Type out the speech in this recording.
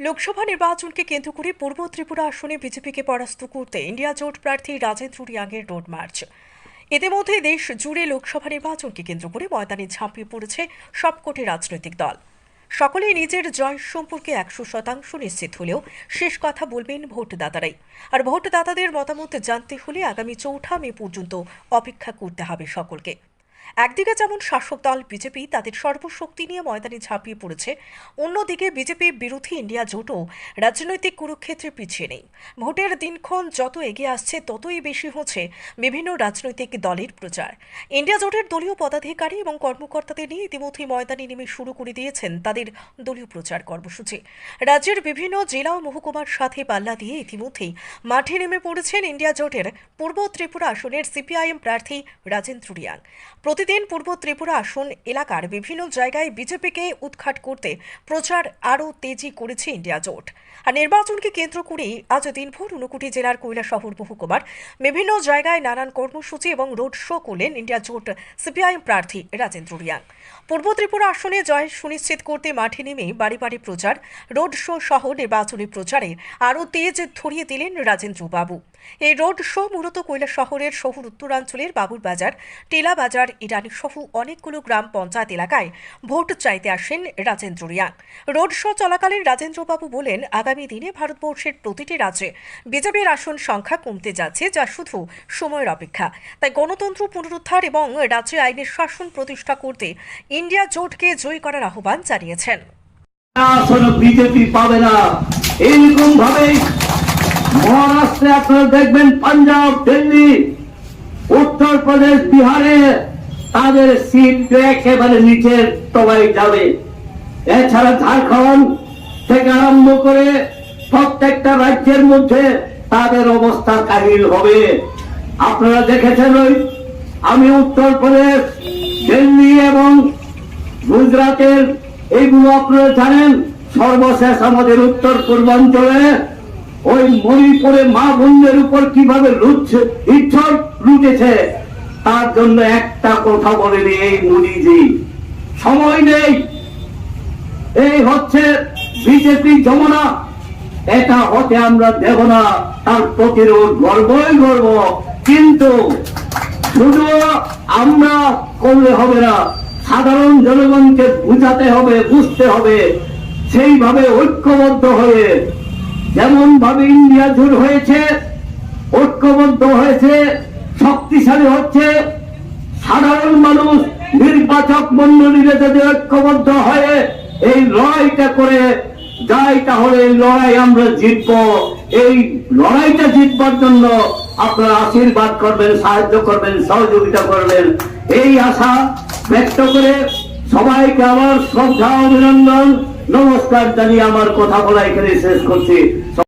লোকসভা নির্বাচনকে কেন্দ্র করে পূর্ব ত্রিপুরা আসনে বিজেপিকে পরাস্ত করতে ইন্ডিয়া জোট প্রার্থী রাজেন্দ্র রিয়াংয়ের রোড মার্চ। ইতিমধ্যে দেশ জুড়ে লোকসভা নির্বাচনকে কেন্দ্র করে ময়দানে ঝাঁপিয়ে পড়েছে সবকটি রাজনৈতিক দল। সকলেই নিজের জয় সম্পর্কে একশো শতাংশ নিশ্চিত হলেও শেষ কথা বলবেন ভোটদাতারাই। আর ভোটদাতাদের মতামত জানতে হলে আগামী চৌঠা মে পর্যন্ত অপেক্ষা করতে হবে সকলকে। একদিকে যেমন শাসক দল বিজেপি, তাদের সর্বশক্তি নিয়ে ময়দানে ঝাঁপিয়ে পড়েছে, অন্যদিকে বিজেপি বিরোধী ইন্ডিয়া জোটও রাজনৈতিক কুরুক্ষেত্রে পিছিয়ে নেই। ভোটের দিনক্ষণ যত এগিয়ে আসছে, ততই বেশি হচ্ছে বিভিন্ন রাজনৈতিক দলের প্রচার। ইন্ডিয়া জোটের দলীয় পদাধিকারী এবং কর্মকর্তাদের নিয়ে ইতিমধ্যেই ময়দানে নেমে শুরু করে দিয়েছেন তাদের দলীয় প্রচার কর্মসূচি। রাজ্যের বিভিন্ন জেলা ও মহকুমার সাথে পাল্লা দিয়ে ইতিমধ্যেই মাঠে নেমে পড়েছেন ইন্ডিয়া জোটের পূর্ব ত্রিপুরা আসনের সিপিআইএম প্রার্থী রাজেন্দ্র রিয়াং। প্রতিদিন পূর্ব ত্রিপুরা আসন এলাকার বিভিন্ন জায়গায় বিজেপিকে উৎখাট করতে প্রচার আরও তেজি করেছে ইন্ডিয়া জোট। আর নির্বাচনকে কেন্দ্র করেই আজ দিনভর ঊনকোটি জেলার কৈলাসহর মহকুমার বিভিন্ন জায়গায় নানান কর্মসূচি এবং রোড শো করলেন ইন্ডিয়া জোট সিপিআইএম প্রার্থী রাজেন্দ্র রিয়াং। পূর্ব ত্রিপুরা আসনে জয় সুনিশ্চিত করতে মাঠে নেমে বাড়ি বাড়ি প্রচার, রোড শো সহ নির্বাচনী প্রচারে আরও তেজ ধরিয়ে দিলেন রাজেন্দ্র বাবু এই রোড শো মূলত কৈলাস শহরের শহর উত্তরাঞ্চলের বাবুর বাজার, টেলা বাজার, ইরানি সহ অনেকগুলো গ্রাম পঞ্চায়েত এলাকায় ভোট চাইতে আসেন রাজেন্দ্র রিয়াং। রোড শো চলাকালীন রাজেন্দ্রবাবু বলেন, আগামী দিনে ভারতবর্ষের প্রতিটি রাজ্যে বিজেপির আসন সংখ্যা কমতে যাচ্ছে, যা শুধু সময়ের অপেক্ষা। তাই গণতন্ত্র পুনরুদ্ধার এবং রাজ্যে আইনের শাসন প্রতিষ্ঠা করতে ইন্ডিয়া জোটকে জয়ী করার আহ্বান জানিয়েছেন। বিজেপি পাবে না। ভাবে মহারাষ্ট্রে আপনারা দেখবেন পাঞ্জাব, দিল্লি, উত্তরপ্রদেশ, বিহারে তাদের সিট একেবারে নিচের তলায় যাবে। এছাড়া ঝাড়খণ্ড থেকে আরম্ভ করে প্রত্যেকটা রাজ্যের মধ্যে তাদের অবস্থা কাহিল হবে। আপনারা দেখেছেন ওই, আমি উত্তরপ্রদেশ, দিল্লি এবং গুজরাটের, এইগুলো আপনারা জানেন, সর্বশেষ আমাদের উত্তর পূর্বাঞ্চলে ওই মণিপুরে মা বোনদের উপর কীভাবে লুটছে ইচ্ছর লুটেছে, তার জন্য একটা কথা বলেনি এই মুনিজি। সময় নেই। এই হচ্ছে বিজেপি যমুনা। এটা হতে আমরা দেব না, তার প্রতিরোধ গর্বই গর্ব। কিন্তু শুধু আমরা করলে হবে না, সাধারণ জনগণকে বুঝাতে হবে, বুঝতে হবে, সেইভাবে ঐক্যবদ্ধ হয়ে যেমন ভাবে ইন্ডিয়া জোট হয়েছে, ঐক্যবদ্ধ হয়েছে, শক্তিশালী হচ্ছে, সাধারণ মানুষ, নির্বাচক মন্ডলীরা যদি ঐক্যবদ্ধ হয়ে এই লড়াইটা করে যাই তাহলে এই লড়াই আমরা জিতব। এই লড়াইটা জিতবার জন্য আপনারা আশীর্বাদ করবেন, সাহায্য করবেন, সহযোগিতা করবেন। এই আশা ব্যক্ত করে সবাইকে আমার শ্রদ্ধা, অভিনন্দন, নমস্কার জানিয়ে আমার কথা বলা এখানে শেষ করছি।